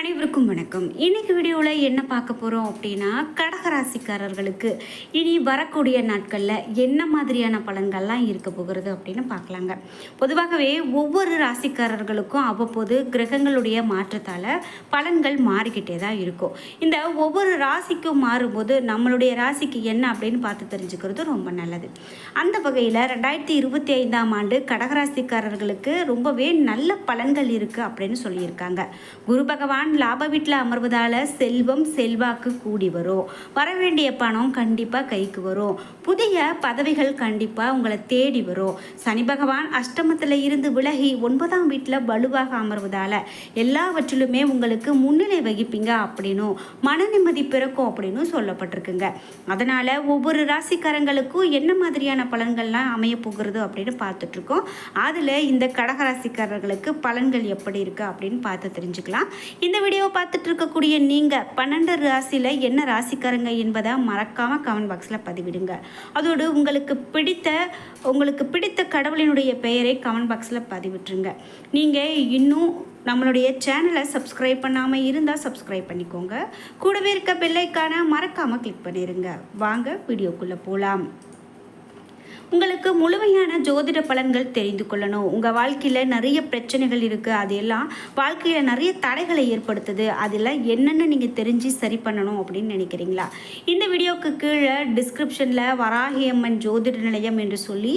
அனைவருக்கும் வணக்கம். இன்னைக்கு வீடியோவில் என்ன பார்க்க போகிறோம் அப்படின்னா கடகராசிக்காரர்களுக்கு இனி வரக்கூடிய நாட்களில் என்ன மாதிரியான பலன்கள்லாம் இருக்க போகிறது அப்படின்னு பார்க்கலாங்க. பொதுவாகவே ஒவ்வொரு ராசிக்காரர்களுக்கும் அவ்வப்போது கிரகங்களுடைய மாற்றத்தால் பலன்கள் மாறிக்கிட்டே தான் இருக்கும். இந்த ஒவ்வொரு ராசிக்கும் மாறும்போது நம்மளுடைய ராசிக்கு என்ன அப்படின்னு பார்த்து தெரிஞ்சுக்கிறது ரொம்ப நல்லது. அந்த வகையில் ரெண்டாயிரத்தி இருபத்தி ஐந்தாம் ஆண்டு கடகராசிக்காரர்களுக்கு ரொம்பவே நல்ல பலன்கள் இருக்குது அப்படின்னு சொல்லியிருக்காங்க. குரு பகவான் லாப வீட்டில் அமர்வதால் செல்வம் செல்வாக்கு கூடி வரும். வர வேண்டிய பணம் கண்டிப்பாக கைக்கு வரும். புதிய பதவிகள் கண்டிப்பாக உங்களை தேடி வரும். சனி பகவான் அஷ்டமத்தில் இருந்து விலகி ஒன்பதாம் வீட்டில் வலுவாக அமர்வதால் எல்லாவற்றிலுமே உங்களுக்கு முன்னிலை வகிப்பீங்க அப்படின்னும் மன நிம்மதி பிறக்கும் அப்படின்னு சொல்லப்பட்டிருக்குங்க. அதனால் ஒவ்வொரு ராசிக்காரங்களுக்கும் என்ன மாதிரியான பலன்கள்லாம் அமைய போகிறது அப்படின்னு பார்த்துட்ருக்கோம். அதில் இந்த கடகராசிக்காரர்களுக்கு பலன்கள் எப்படி இருக்குது அப்படின்னு பார்த்து தெரிஞ்சுக்கலாம். இந்த வீடியோவை பார்த்துட்டு இருக்கக்கூடிய நீங்கள் பன்னெண்டு ராசியில் என்ன ராசிக்காரங்க என்பதை மறக்காமல் கமெண்ட் பாக்ஸில் பதிவிடுங்க. அதோடு உங்களுக்கு பிடித்த உங்களுக்கு பிடித்த கடவுளினுடைய பெயரை கமெண்ட் பாக்ஸில் பதிவிட்டுருங்க. நீங்கள் இன்னும் நம்மளுடைய சேனலை சப்ஸ்கிரைப் பண்ணாமல் இருந்தால் சப்ஸ்கிரைப் பண்ணிக்கோங்க. கூடவே இருக்க பெல்லைக்கான மறக்காமல் கிளிக் பண்ணிடுங்க வாங்க வீடியோக்குள்ளே போகலாம் உங்களுக்கு முழுமையான ஜோதிட பலன்கள் தெரிந்து கொள்ளணும். உங்கள் வாழ்க்கையில் நிறைய பிரச்சனைகள் இருக்குது அது எல்லாம் வாழ்க்கையில் நிறைய தடைகளை ஏற்படுத்துது. அதில் என்னென்ன நீங்கள் தெரிஞ்சு சரி பண்ணணும் அப்படின்னு நினைக்கிறீங்களா? இந்த வீடியோக்கு கீழே டிஸ்கிரிப்ஷனில் வராகியம்மன் ஜோதிட நிலையம் என்று சொல்லி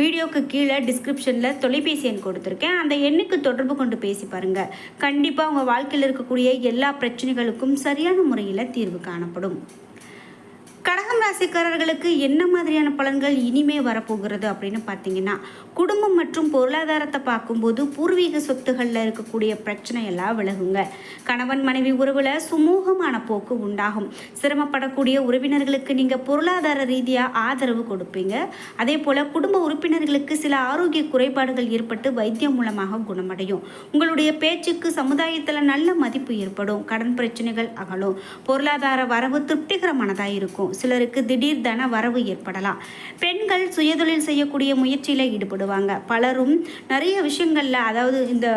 வீடியோக்கு கீழே டிஸ்கிரிப்ஷனில் தொலைபேசி எண் கொடுத்துருக்கேன். அந்த எண்ணுக்கு தொடர்பு கொண்டு பேசி பாருங்கள் கண்டிப்பாக உங்கள் வாழ்க்கையில் இருக்கக்கூடிய எல்லா பிரச்சனைகளுக்கும் சரியான முறையில் தீர்வு காணப்படும். கடகம் ராசிக்காரர்களுக்கு என்ன மாதிரியான பலன்கள் இனிமே வரப்போகிறது அப்படின்னு பார்த்தீங்கன்னா குடும்பம் மற்றும் பொருளாதாரத்தை பார்க்கும்போது பூர்வீக சொத்துகளில் இருக்கக்கூடிய பிரச்சனை எல்லாம் விலகுங்க. கணவன் மனைவி உறவில் சுமூகமான போக்கு உண்டாகும். சிரமப்படக்கூடிய உறவினர்களுக்கு நீங்கள் பொருளாதார ரீதியாக ஆதரவு கொடுப்பீங்க. அதே போல் குடும்ப உறுப்பினர்களுக்கு சில ஆரோக்கிய குறைபாடுகள் ஏற்பட்டு வைத்தியம் மூலமாக குணமடையும். உங்களுடைய பேச்சுக்கு சமுதாயத்தில் நல்ல மதிப்பு ஏற்படும். கடன் பிரச்சனைகள் அகலும். பொருளாதார வரவு திருப்திகரமானதாக இருக்கும். சிலருக்கு திடீர் தன வரவு ஏற்படலாம். பெண்கள் சுயதொழில் செய்யக்கூடிய முயற்சியில் ஈடுபடுவாங்க. பலரும் நிறைய விஷயங்களில் அதாவது இந்த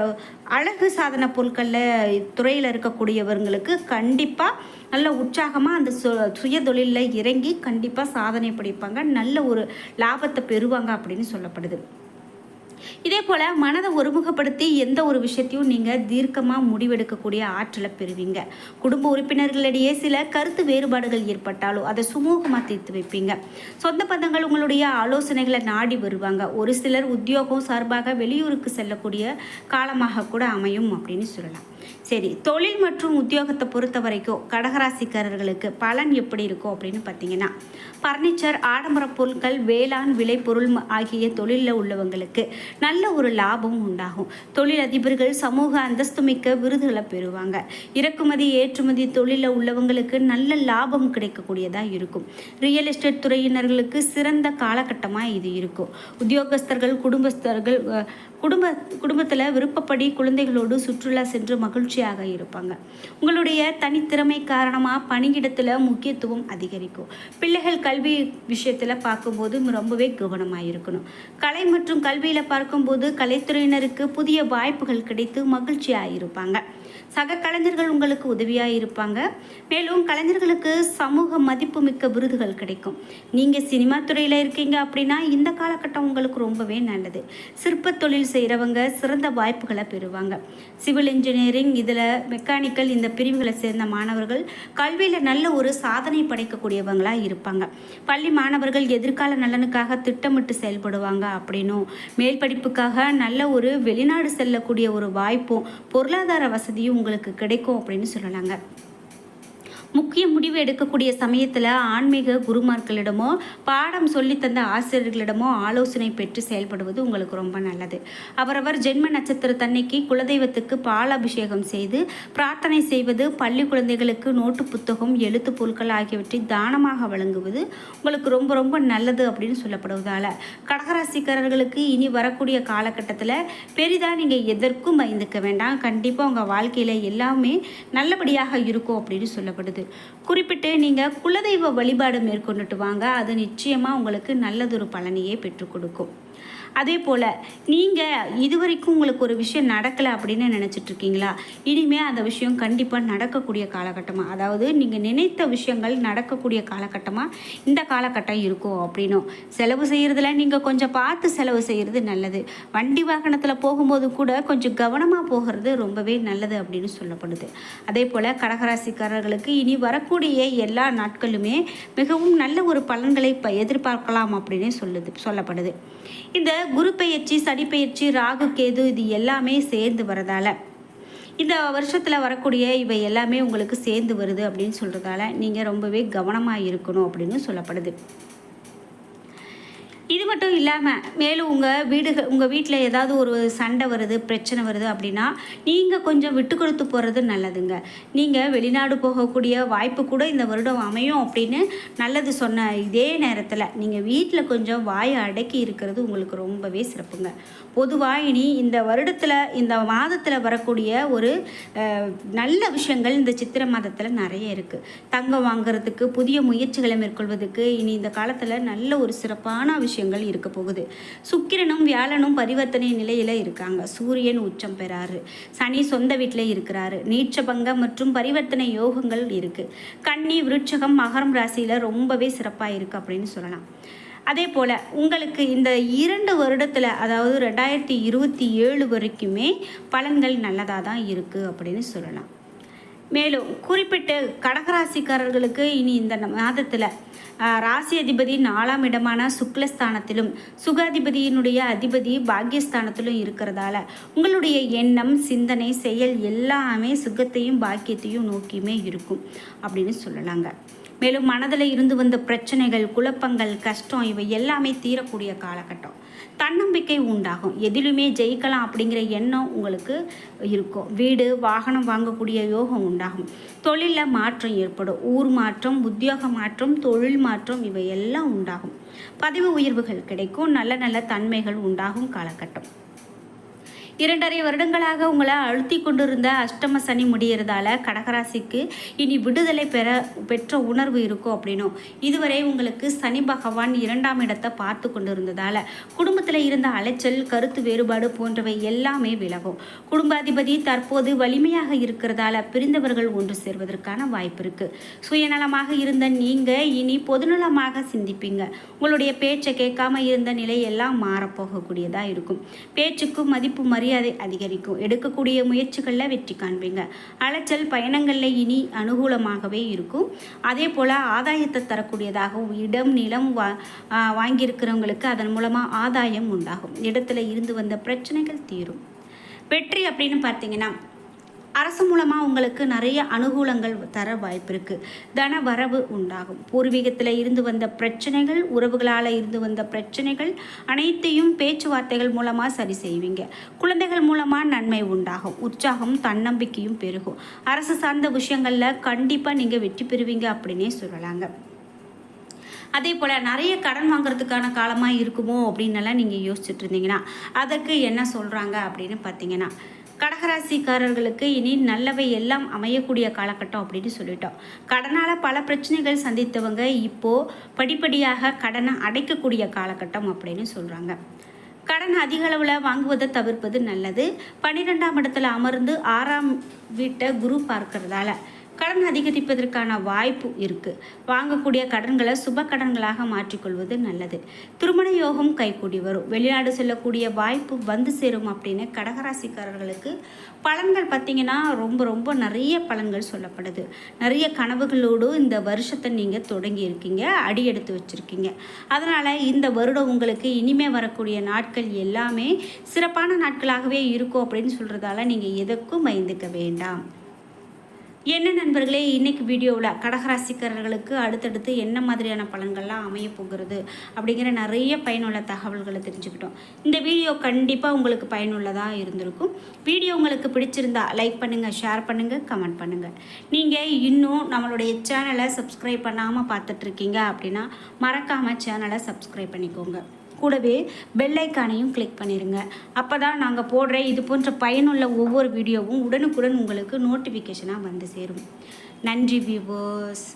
அழகு சாதன பொருட்களில் துறையில் இருக்கக்கூடியவர்களுக்கு கண்டிப்பாக நல்ல உற்சாகமாக அந்த சு சுயதொழிலில் இறங்கி கண்டிப்பாக சாதனை படைப்பாங்க. நல்ல ஒரு லாபத்தை பெறுவாங்க அப்படின்னு சொல்லப்படுது. இதே போல் மனதை ஒருமுகப்படுத்தி எந்த ஒரு விஷயத்தையும் நீங்கள் தீர்க்கமாக முடிவெடுக்கக்கூடிய ஆற்றலை பெறுவீங்க. குடும்ப உறுப்பினர்களிடையே சில கருத்து வேறுபாடுகள் ஏற்பட்டாலும் அதை சுமூகமாக தீர்த்து வைப்பீங்க. சொந்த பந்தங்கள் உங்களுடைய ஆலோசனைகளை நாடி வருவாங்க. ஒரு சிலர் உத்தியோகம் சார்பாக வெளியூருக்கு செல்லக்கூடிய காலமாக கூட அமையும் அப்படின்னு சொல்லலாம். சரி தொழில் மற்றும் உத்தியோகத்தை பொறுத்த வரைக்கும் கடகராசிக்காரர்களுக்கு பலன் எப்படி இருக்கும் அப்படின்னு பார்த்தீங்கன்னா பர்னிச்சர் ஆடம்பர பொருட்கள் வேளாண் விளைபொருள் ஆகிய தொழிலில் உள்ளவங்களுக்கு நல்ல ஒரு லாபம் உண்டாகும். தொழில் அதிபர்கள் சமூக அந்தஸ்து மிக்க விருதுகளை பெறுவாங்க. இறக்குமதி ஏற்றுமதி தொழிலில் உள்ளவங்களுக்கு நல்ல லாபம் கிடைக்கக்கூடியதாக இருக்கும். ரியல் எஸ்டேட் துறையினர்களுக்கு சிறந்த காலகட்டமாக இது இருக்கும். உத்தியோகஸ்தர்கள் குடும்பஸ்தர்கள் குடும்ப குடும்பத்தில் விருப்பப்படி குழந்தைகளோடு சுற்றுலா சென்று மகிழ்ச்சியாக இருப்பாங்க. உங்களுடைய தனித்திறமை காரணமாக பணியிடத்தில் முக்கியத்துவம் அதிகரிக்கும். பிள்ளைகள் கல்வி விஷயத்தில் பார்க்கும்போது ரொம்பவே கவனமாக இருக்கணும். கலை மற்றும் கல்வியில் பார்க்கும்போது கலைத்துறையினருக்கு புதிய வாய்ப்புகள் கிடைத்து மகிழ்ச்சியாக இருப்பாங்க. சக கலைஞர்கள் உங்களுக்கு உதவியாக இருப்பாங்க. மேலும் கலைஞர்களுக்கு சமூக மதிப்புமிக்க விருதுகள் கிடைக்கும். நீங்கள் சினிமா துறையில் இருக்கீங்க அப்படின்னா இந்த காலகட்டம் உங்களுக்கு ரொம்பவே நல்லது. சிற்பத் தொழில் செய்கிறவங்க சிறந்த வாய்ப்புகளை பெறுவாங்க. சிவில் இன்ஜினியரிங் இதில் மெக்கானிக்கல் இந்த பிரிவுகளை சேர்ந்த மாணவர்கள் கல்வியில் நல்ல ஒரு சாதனை படைக்கக்கூடியவங்களாக இருப்பாங்க. பள்ளி மாணவர்கள் எதிர்கால நலனுக்காக திட்டமிட்டு செயல்படுவாங்க அப்படின்னும் மேல் படிப்புக்காக நல்ல ஒரு வெளிநாடு செல்லக்கூடிய ஒரு வாய்ப்பும் பொருளாதார வசதியும் உங்களுக்கு கிடைக்கும் அப்படின்னு சொல்லலாங்க. முக்கிய முடிவு எடுக்கக்கூடிய சமயத்தில் ஆன்மீக குருமார்களிடமோ பாடம் சொல்லித் தந்த ஆசிரியர்களிடமோ ஆலோசனை பெற்று செயல்படுவது உங்களுக்கு ரொம்ப நல்லது. அவரவர் ஜென்ம நட்சத்திர தன்னைக்கு குலதெய்வத்துக்கு பால் அபிஷேகம் செய்து பிரார்த்தனை செய்வது பள்ளி குழந்தைகளுக்கு நோட்டு புத்தகம் எழுத்து பொருட்கள் ஆகியவற்றை தானமாக வழங்குவது உங்களுக்கு ரொம்ப ரொம்ப நல்லது அப்படின்னு சொல்லப்படுவதால் கடகராசிக்காரர்களுக்கு இனி வரக்கூடிய காலகட்டத்தில் பெரிதாக நீங்கள் எதற்கும் பயந்துக்க வேண்டாம். கண்டிப்பாக உங்கள் வாழ்க்கையில் எல்லாமே நல்லபடியாக இருக்கும் அப்படின்னு சொல்லப்படுது. குறிப்பிட்டு நீங்கள் குலதெய்வ வழிபாடு மேற்கொண்டுட்டு வாங்க. அது நிச்சயமாக உங்களுக்கு நல்லதொரு பலனையே பெற்றுக் கொடுக்கும். அதே போல் நீங்கள் இதுவரைக்கும் உங்களுக்கு ஒரு விஷயம் நடக்கலை அப்படின்னு நினச்சிட்ருக்கீங்களா? இனிமேல் அந்த விஷயம் கண்டிப்பாக நடக்கக்கூடிய காலகட்டமாக அதாவது நீங்கள் நினைத்த விஷயங்கள் நடக்கக்கூடிய காலகட்டமாக இந்த காலகட்டம் இருக்கும் அப்படின்னும் செலவு செய்கிறதுல நீங்கள் கொஞ்சம் பார்த்து செலவு செய்கிறது நல்லது. வண்டி வாகனத்தில் போகும்போது கூட கொஞ்சம் கவனமாக போகிறது ரொம்பவே நல்லது அப்படின்னு சொல்லப்படுது. அதே போல் கடகராசிக்காரர்களுக்கு இனி வரக்கூடிய எல்லா நாட்களுமே மிகவும் நல்ல ஒரு பலன்களை இப்போ எதிர்பார்க்கலாம் அப்படின்னு சொல்லுது சொல்லப்படுது. இந்த குரு பெயர்ச்சி சனி பெயர்ச்சி ராகு கேது இது எல்லாமே சேர்ந்து வரதால இந்த வருஷத்தில் வரக்கூடிய இவை எல்லாமே உங்களுக்கு சேர்ந்து வருது அப்படின்னு சொல்கிறதால நீங்கள் ரொம்பவே கவனமாக இருக்கணும் அப்படின்னு சொல்லப்படுது. இது மட்டும் இல்லாமல் மேலும் உங்கள் வீடுகள் உங்கள் வீட்டில் ஏதாவது ஒரு சண்டை வருது பிரச்சனை வருது அப்படின்னா நீங்கள் கொஞ்சம் விட்டு கொடுத்து போகிறது நல்லதுங்க. நீங்கள் வெளிநாடு போகக்கூடிய வாய்ப்பு கூட இந்த வருடம் அமையும் அப்படின்னு நல்லது சொன்ன இதே நேரத்தில் நீங்கள் வீட்டில் கொஞ்சம் வாயை அடக்கி இருக்கிறது உங்களுக்கு ரொம்பவே சிறப்புங்க. பொதுவாக இனி இந்த வருடத்தில் இந்த மாதத்தில் வரக்கூடிய ஒரு நல்ல விஷயங்கள் இந்த சித்திரை மாதத்தில் நிறைய இருக்குது தங்கம் வாங்குறதுக்கு புதிய முயற்சிகளை மேற்கொள்வதுக்கு இனி இந்த காலத்தில் நல்ல ஒரு சிறப்பான விஷயம் விஷயங்கள் இருக்க போகுது. சுக்கிரனும் வியாழனும் பரிவர்த்தனை நிலையில் இருக்காங்க. சூரியன் உச்சம் பெறாரு. சனி சொந்த வீட்டில் இருக்கிறாரு. நீச்சபங்கம் மற்றும் பரிவர்த்தனை யோகங்கள் இருக்குது கன்னி விருட்சகம் மகரம் ராசியில் ரொம்பவே சிறப்பாக இருக்குது அப்படின்னு சொல்லலாம். அதே போல் உங்களுக்கு இந்த இரண்டு வருடத்தில் அதாவது ரெண்டாயிரத்தி இருபத்தி ஏழு வரைக்குமே பலன்கள் நல்லதாக தான் இருக்குது அப்படின்னு சொல்லலாம். மேலும் குறிப்பிட்டு கடகராசிக்காரர்களுக்கு இனி இந்த மாதத்தில் ராசி அதிபதி நாலாம் இடமான சுக்லஸ்தானத்திலும் சுகாதிபதியினுடைய அதிபதி பாக்கியஸ்தானத்திலும் இருக்கிறதால உங்களுடைய எண்ணம் சிந்தனை செயல் எல்லாமே சுகத்தையும் பாக்கியத்தையும் நோக்கியுமே இருக்கும் அப்படின்னு சொல்லலாங்க. மேலும் மனதில் இருந்து வந்த பிரச்சனைகள் குழப்பங்கள் கஷ்டம் இவை எல்லாமே தீரக்கூடிய காலகட்டம். தன்னம்பிக்கை உண்டாகும். எதிலுமே ஜெயிக்கலாம் அப்படிங்கிற எண்ணம் உங்களுக்கு இருக்கும். வீடு வாகனம் வாங்கக்கூடிய யோகம் உண்டாகும். தொழிலில் மாற்றம் ஏற்படும். ஊர் மாற்றம் உத்தியோக மாற்றம் தொழில் மாற்றம் இவை எல்லாம் உண்டாகும். பதவி உயர்வுகள் கிடைக்கும். நல்ல நல்ல தன்மைகள் உண்டாகும் காலகட்டம். இரண்டரை வருடங்களாக உங்களை அழுத்தி கொண்டிருந்த அஷ்டம சனி முடிகிறதால கடகராசிக்கு இனி விடுதலை பெற பெற்ற உணர்வு இருக்கும் அப்படின்னும். இதுவரை உங்களுக்கு சனி பகவான் இரண்டாம் இடத்தை பார்த்து கொண்டிருந்ததால குடும்பத்தில் இருந்த அலைச்சல் கருத்து வேறுபாடு போன்றவை எல்லாமே விலகும். குடும்பாதிபதி தற்போது வலிமையாக இருக்கிறதால பிரிந்தவர்கள் ஒன்று சேர்வதற்கான வாய்ப்பு இருக்கு. சுயநலமாக இருந்த நீங்க இனி பொதுநலமாக சிந்திப்பீங்க. உங்களுடைய பேச்சை கேட்காம இருந்த நிலை எல்லாம் மாறப்போகக்கூடியதாக இருக்கும். பேச்சுக்கும் மதிப்பு மரியாதை அதிகரிக்கும். எடுக்கக்கூடிய முயற்சிகளில் வெற்றி காண்பீங்க. அலைச்சல் பயணங்களில் இனி அனுகூலமாகவே இருக்கும். அதே போல் ஆதாயத்தை தரக்கூடியதாகவும் இடம் நிலம் வா வாங்கியிருக்கிறவங்களுக்கு அதன் மூலமாக ஆதாயம் உண்டாகும். இடத்துல இருந்து வந்த பிரச்சனைகள் தீரும். வெற்றி அப்படின்னு பார்த்தீங்கன்னா அரசு மூலமாக உங்களுக்கு நிறைய அனுகூலங்கள் தர வாய்ப்பு இருக்குது தன வரவு உண்டாகும். பூர்வீகத்தில் இருந்து வந்த பிரச்சனைகள் உறவுகளால் இருந்து வந்த பிரச்சனைகள் அனைத்தையும் பேச்சுவார்த்தைகள் மூலமாக சரி செய்வீங்க. குழந்தைகள் மூலமாக நன்மை உண்டாகும். உற்சாகம் தன்னம்பிக்கையும் பெருகும். அரசு சார்ந்த விஷயங்களில் கண்டிப்பாக நீங்கள் வெற்றி பெறுவீங்க அப்படின்னே சொல்லலாங்க. அதே போல் நிறைய கடன் வாங்குறதுக்கான காலமாக இருக்குமோ அப்படின்னெல்லாம் நீங்கள் யோசிச்சுட்டு இருந்தீங்கன்னா அதற்கு என்ன சொல்கிறாங்க அப்படின்னு பார்த்தீங்கன்னா கடகராசிக்காரர்களுக்கு இனி நல்லவை எல்லாம் அமையக்கூடிய காலகட்டம் அப்படின்னு சொல்லிட்டோம். கடனால் பல பிரச்சனைகள் சந்தித்தவங்க இப்போது படிப்படியாக கடனை அடைக்கக்கூடிய காலகட்டம் அப்படின்னு சொல்கிறாங்க கடன் அதிக அளவில் வாங்குவதை தவிர்ப்பது நல்லது. பன்னிரெண்டாம் இடத்துல அமர்ந்து ஆறாம் வீட்டை குரு பார்க்கறதால கடன் அதிகரிப்பதற்கான வாய்ப்பு இருக்குது வாங்கக்கூடிய கடன்களை சுப கடன்களாக மாற்றிக்கொள்வது நல்லது. திருமண யோகம் கைகூடி வரும். வெளிநாடு செல்லக்கூடிய வாய்ப்பு வந்து சேரும் அப்படின்னு கடகராசிக்காரர்களுக்கு பலன்கள் பார்த்திங்கன்னா ரொம்ப ரொம்ப நிறைய பலன்கள் சொல்லப்படுது. நிறைய கனவுகளோடு இந்த வருஷத்தை நீங்கள் தொடங்கி இருக்கீங்க. அடி எடுத்து வச்சுருக்கீங்க. அதனால் இந்த வருடம் உங்களுக்கு இனிமே வரக்கூடிய நாட்கள் எல்லாமே சிறப்பான நாட்களாகவே இருக்கும் அப்படின்னு சொல்கிறதால நீங்கள் எதற்கும் பயந்துக்க வேண்டாம். என்ன நண்பர்களே இன்றைக்கி வீடியோவில் கடகராசிக்காரர்களுக்கு அடுத்தடுத்து என்ன மாதிரியான பலன்கள்லாம் அமைய போகிறது அப்படிங்கிற நிறைய பயனுள்ள தகவல்களை தெரிஞ்சுக்கிட்டோம். இந்த வீடியோ கண்டிப்பாக உங்களுக்கு பயனுள்ளதாக இருந்திருக்கும். வீடியோ உங்களுக்கு பிடிச்சிருந்தா லைக் பண்ணுங்கள் ஷேர் பண்ணுங்கள் கமெண்ட் பண்ணுங்கள் நீங்கள் இன்னும் நம்மளுடைய சேனலை சப்ஸ்கிரைப் பண்ணாமல் பார்த்துட்ருக்கீங்க அப்படின்னா மறக்காமல் சேனலை சப்ஸ்கிரைப் பண்ணிக்கோங்க. கூடவே பெல்லைக்கானையும் கிளிக் பண்ணிடுங்க அப்போ தான் நாங்கள் போடுற இது போன்ற பயனுள்ள ஒவ்வொரு வீடியோவும் உடனுக்குடன் உங்களுக்கு நோட்டிஃபிகேஷனாக வந்து சேரும். நன்றி வியூவர்ஸ்